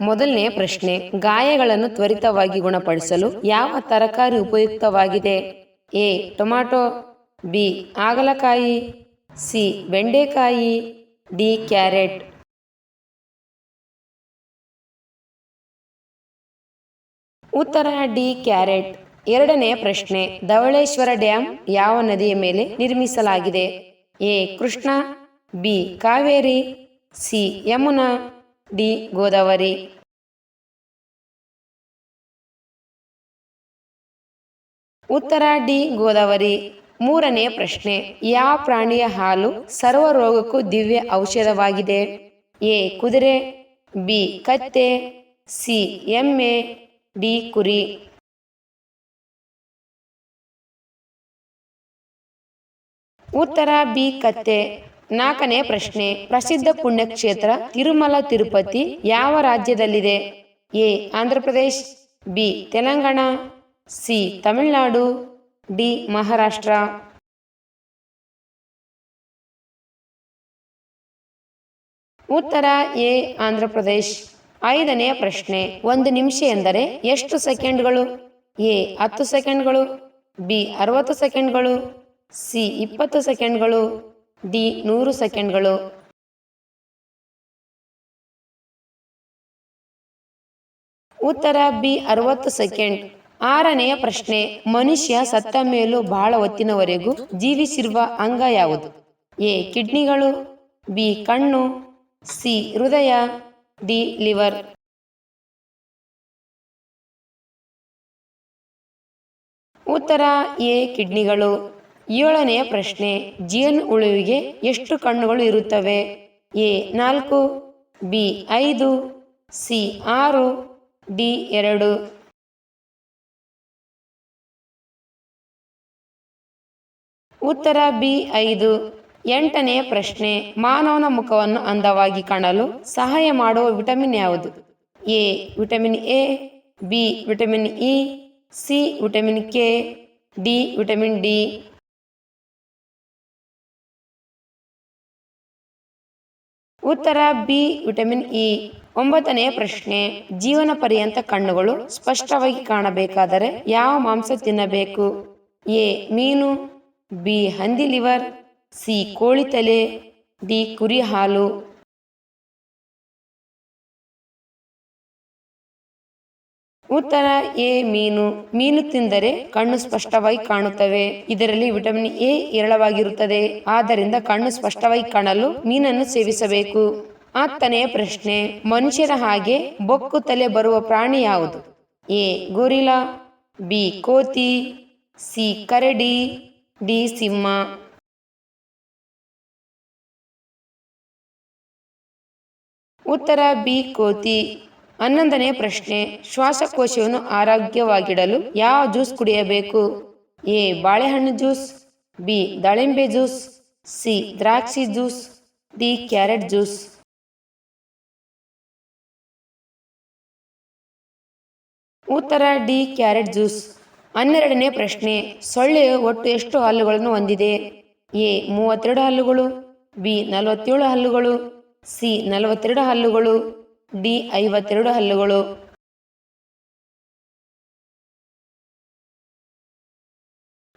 ಮೊದಲನೇ ಪ್ರಶ್ನೆ, ಗಾಯಗಳನ್ನು ತ್ವರಿತವಾಗಿ ಗುಣಪಡಿಸಲು ಯಾವ ತರಕಾರಿ ಉಪಯುಕ್ತವಾಗಿದೆ? ಎ ಟೊಮ್ಯಾಟೊ ಬಿ, ಹಾಗಲಕಾಯಿ, ಸಿ, ಬೆಂಡೆಕಾಯಿ, ಡಿ, ಕ್ಯಾರೆಟ್. ಉತ್ತರ, ಡಿ, ಕ್ಯಾರೆಟ್. ಎರಡನೇ ಪ್ರಶ್ನೆ, ಧವಳೇಶ್ವರ ಡ್ಯಾಂ ಯಾವ ನದಿಯ ಮೇಲೆ ನಿರ್ಮಿಸಲಾಗಿದೆ? A, Krishna, B, Kaveri, C, Yamuna. D Godavari. ಉತ್ತರ ಡಿ ಗೋದಾವರಿ. ಮೂರನೇ ಪ್ರಶ್ನೆ ಯಾವ ಪ್ರಾಣಿಯ ಹಾಲು ಸರ್ವ ರೋಗಕ್ಕೂ ದಿವ್ಯ ಔಷಧವಾಗಿದೆ? ಎ, ಕುದುರೆ, ಬಿ, ಕತ್ತೆ, ಸಿ, ಎಮ್ಮೆ, ಡಿ, ಕುರಿ. ಉತ್ತರ ಬಿ, ಕತ್ತೆ. ನಾಲ್ಕನೇ ಪ್ರಶ್ನೆ, ಪ್ರಸಿದ್ಧ ಪುಣ್ಯಕ್ಷೇತ್ರ ತಿರುಮಲ, ತಿರುಪತಿ ಯಾವ ರಾಜ್ಯದಲ್ಲಿದೆ? A, Andhra Pradesh, B, Telangana, C, Tamil Nadu, D, Maharashtra. ಉತ್ತರ, ಎ, ಆಂಧ್ರ ಪ್ರದೇಶ್. ಐದನೇ ಪ್ರಶ್ನೆ, ಒಂದು ನಿಮಿಷ ಎಂದರೆ ಎಷ್ಟು ಸೆಕೆಂಡ್ಗಳು? ಎ, ಹತ್ತು ಸೆಕೆಂಡ್ಗಳು, ಬಿ, ಅರವತ್ತು ಸೆಕೆಂಡ್ಗಳು, ಸಿ, ಇಪ್ಪತ್ತು ಸೆಕೆಂಡ್ಗಳು. ಡಿ ನೂರು ಸೆಕೆಂಡ್ಗಳು. ಉತ್ತರ ಬಿ ಅರವತ್ತು ಸೆಕೆಂಡ್. ಆರನೆಯ ಪ್ರಶ್ನೆ, ಮನುಷ್ಯ ಸತ್ತ ಮೇಲೂ ಬಹಳ ಹೊತ್ತಿನವರೆಗೂ ಜೀವಿಸಿರುವ ಅಂಗ ಯಾವುದು? ಎ, ಕಿಡ್ನಿಗಳು, ಬಿ, ಕಣ್ಣು, ಸಿ, ಹೃದಯ, ಡಿ, ಲಿವರ್. ಉತ್ತರ ಎ, ಕಿಡ್ನಿಗಳು. ಏಳನೆಯ ಪ್ರಶ್ನೆ ಜೀನ್ ಉಳುವಿಗೆ ಎಷ್ಟು ಕಣ್ಣುಗಳು ಇರುತ್ತವೆ? ಎ, ನಾಲ್ಕು, ಬಿ, ಐದು, ಸಿ, ಆರು, ಡಿ, ಎರಡು. ಉತ್ತರ, ಬಿ, ಐದು. ಎಂಟನೆಯ ಪ್ರಶ್ನೆ, ಮಾನವನ ಮುಖವನ್ನು ಅಂದವಾಗಿ ಕಾಣಲು ಸಹಾಯ ಮಾಡುವ ವಿಟಮಿನ್ ಯಾವುದು? A, vitamin A, B, vitamin E, C, vitamin K, D, vitamin D. ಉತ್ತರ ಬಿ ವಿಟಮಿನ್ ಇ. ಒಂಬತ್ತನೆಯ ಪ್ರಶ್ನೆ ಜೀವನ ಪರ್ಯಂತ ಕಣ್ಣುಗಳು ಸ್ಪಷ್ಟವಾಗಿ ಕಾಣಬೇಕಾದರೆ ಯಾವ ಮಾಂಸ ತಿನ್ನಬೇಕು? ಎ, ಮೀನು, ಬಿ, ಹಂದಿ ಲಿವರ್, ಸಿ, ಕೋಳಿ ತಲೆ, ಡಿ, ಕುರಿ ಹಾಲು. ಉತ್ತರ ಎ ಮೀನು. ಮೀನು ತಿಂದರೆ ಕಣ್ಣು ಸ್ಪಷ್ಟವಾಗಿ ಕಾಣುತ್ತವೆ. ಇದರಲ್ಲಿ ವಿಟಮಿನ್ ಎ ಹೇರಳವಾಗಿರುತ್ತದೆ. ಆದ್ದರಿಂದ ಕಣ್ಣು ಸ್ಪಷ್ಟವಾಗಿ ಕಾಣಲು ಮೀನನ್ನು ಸೇವಿಸಬೇಕು. ಹತ್ತನೆಯ ಪ್ರಶ್ನೆ, ಮನುಷ್ಯರ ಹಾಗೆ ಬೊಕ್ಕು ತಲೆ ಬರುವ ಪ್ರಾಣಿ ಯಾವುದು? ಎ ಗೊರಿಲಾ ಬಿ, ಕೋತಿ. ಸಿ, ಕರಡಿ. ಡಿ, ಸಿಂಹ. ಉತ್ತರ ಬಿ, ಕೋತಿ. ಹನ್ನೊಂದನೇ ಪ್ರಶ್ನೆ, ಶ್ವಾಸಕೋಶವನ್ನು ಆರೋಗ್ಯವಾಗಿಡಲು ಯಾವ ಜ್ಯೂಸ್ ಕುಡಿಯಬೇಕು? ಎ, ಬಾಳೆಹಣ್ಣು ಜ್ಯೂಸ್, ಬಿ, ದಾಳಿಂಬೆ ಜ್ಯೂಸ್, ಸಿ, ದ್ರಾಕ್ಷಿ ಜ್ಯೂಸ್, ಡಿ, ಕ್ಯಾರೆಟ್ ಜ್ಯೂಸ್. ಉತ್ತರ, ಡಿ, ಕ್ಯಾರೆಟ್ ಜ್ಯೂಸ್. ಹನ್ನೆರಡನೇ ಪ್ರಶ್ನೆ, ಸೊಳ್ಳೆಯು ಒಟ್ಟು ಎಷ್ಟು ಹಲ್ಲುಗಳನ್ನು ಹೊಂದಿದೆ? ಎ, ಮೂವತ್ತೆರಡು ಹಲ್ಲುಗಳು, ಬಿ, ನಲವತ್ತೇಳು ಹಲ್ಲುಗಳು, ಸಿ, ನಲವತ್ತೆರಡು ಹಲ್ಲುಗಳು ಡಿ ಐವತ್ತೆರಡು ಹಲ್ಲುಗಳು.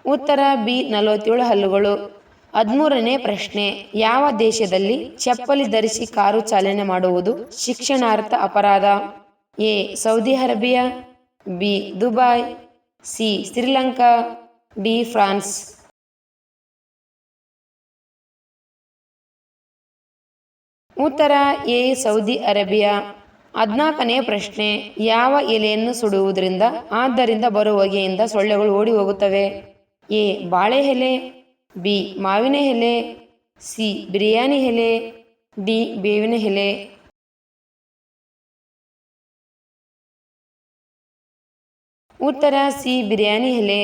ಉತ್ತರ ಬಿ ನಲವತ್ತೇಳು ಹಲ್ಲುಗಳು. ಹದಿಮೂರನೇ ಪ್ರಶ್ನೆ, ಯಾವ ದೇಶದಲ್ಲಿ ಚಪ್ಪಲಿ ಧರಿಸಿ ಕಾರು ಚಾಲನೆ ಮಾಡುವುದು ಶಿಕ್ಷಣಾರ್ಥ ಅಪರಾಧ? A, Saudi Arabia, B, Dubai, C, Sri Lanka, D, France. ಉತ್ತರ ಎ, ಸೌದಿ ಅರೇಬಿಯಾ. ಹದಿನಾಲ್ಕನೇ ಪ್ರಶ್ನೆ, ಯಾವ ಎಲೆಯನ್ನು ಸುಡುವುದರಿಂದ, ಆದ್ದರಿಂದ ಬರುವ ಹೊಗೆಯಿಂದ ಸೊಳ್ಳೆಗಳು ಓಡಿ ಹೋಗುತ್ತವೆ ಎ, ಬಾಳೆ ಎಲೆ, ಬಿ, ಮಾವಿನ ಎಲೆ, ಸಿ, ಬಿರಿಯಾನಿ ಎಲೆ, ಡಿ, ಬೇವಿನ ಎಲೆ. ಉತ್ತರ ಸಿ, ಬಿರಿಯಾನಿ ಎಲೆ.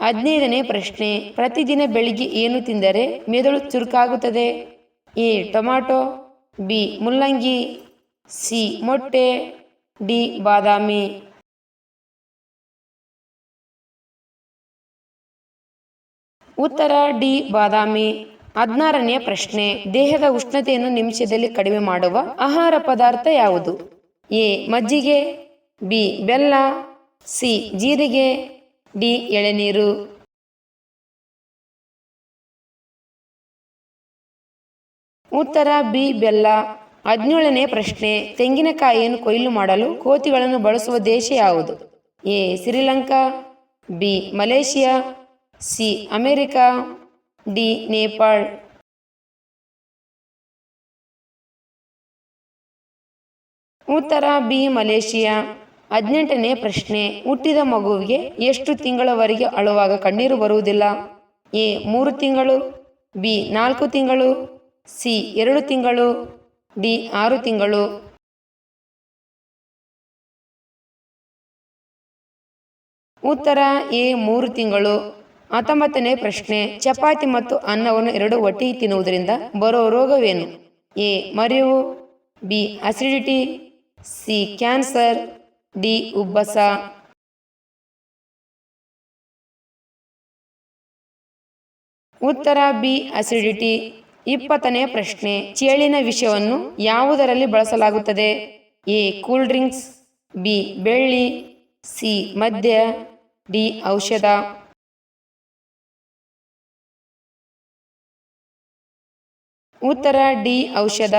ಹದಿನೈದನೇ ಪ್ರಶ್ನೆ, ಪ್ರತಿದಿನ ಬೆಳಿಗ್ಗೆ ಏನು ತಿಂದರೆ ಮೆದುಳು ಚುರುಕಾಗುತ್ತದೆ? A, tomato B. ಮುಲ್ಲಂಗಿ, ಸಿ. ಮೊಟ್ಟೆ, ಡಿ. ಬಾದಾಮಿ. ಉತ್ತರ, ಡಿ. ಬಾದಾಮಿ. ಹದಿನಾರನೆಯ ಪ್ರಶ್ನೆ. ದೇಹದ ಉಷ್ಣತೆಯನ್ನು ನಿಮಿಷದಲ್ಲಿ ಕಡಿಮೆ ಮಾಡುವ ಆಹಾರ ಪದಾರ್ಥ ಯಾವುದು? ಎ. ಮಜ್ಜಿಗೆ, ಬಿ. ಬೆಲ್ಲ, ಸಿ. ಜೀರಿಗೆ, ಡಿ. ಎಳೆನೀರು. ಉತ್ತರ ಬಿ ಬೆಲ್ಲ. ಹದಿನೇಳನೇ ಪ್ರಶ್ನೆ, ತೆಂಗಿನಕಾಯಿಯನ್ನು ಕೊಯ್ಲು ಮಾಡಲು ಕೋತಿಗಳನ್ನು ಬಳಸುವ ದೇಶ ಯಾವುದು? A, Sri Lanka, B, Malaysia, C, America, D, Nepal. ಉತ್ತರ ಬಿ, ಮಲೇಷಿಯಾ. ಹದಿನೆಂಟನೇ ಪ್ರಶ್ನೆ, ಹುಟ್ಟಿದ ಮಗುವಿಗೆ ಎಷ್ಟು ತಿಂಗಳವರೆಗೆ ಅಳುವಾಗ ಕಣ್ಣೀರು ಬರುವುದಿಲ್ಲ? ಎ, ಮೂರು ತಿಂಗಳು, ಬಿ, ನಾಲ್ಕು ತಿಂಗಳು ಸಿ, ಎರಡು ತಿಂಗಳು, ಡಿ, ಆರು ತಿಂಗಳು. ಉತ್ತರ, ಎ, ಮೂರು ತಿಂಗಳು. ಹತ್ತೊಂಬತ್ತನೇ ಪ್ರಶ್ನೆ, ಚಪಾತಿ ಮತ್ತು ಅನ್ನವನ್ನು ಎರಡು ಒಟ್ಟಿಗೆ ತಿನ್ನುವುದರಿಂದ ಬರೋ ರೋಗವೇನು? A, ಮರಿವು. B acidity C cancer D, ಉಬ್ಬಸ. ಉತ್ತರ, ಬಿ ಅಸಿಡಿಟಿ ಇಪ್ಪತ್ತನೇ ಪ್ರಶ್ನೆ, ಚೇಳಿನ ವಿಷಯವನ್ನು ಯಾವುದರಲ್ಲಿ ಬಳಸಲಾಗುತ್ತದೆ? ಎ, ಕೂಲ್ ಡ್ರಿಂಕ್ಸ್, ಬಿ, ಬೆಳ್ಳಿ, ಸಿ, ಮದ್ಯ, ಡಿ, ಔಷಧ. ಉತ್ತರ, ಡಿ, ಔಷಧ.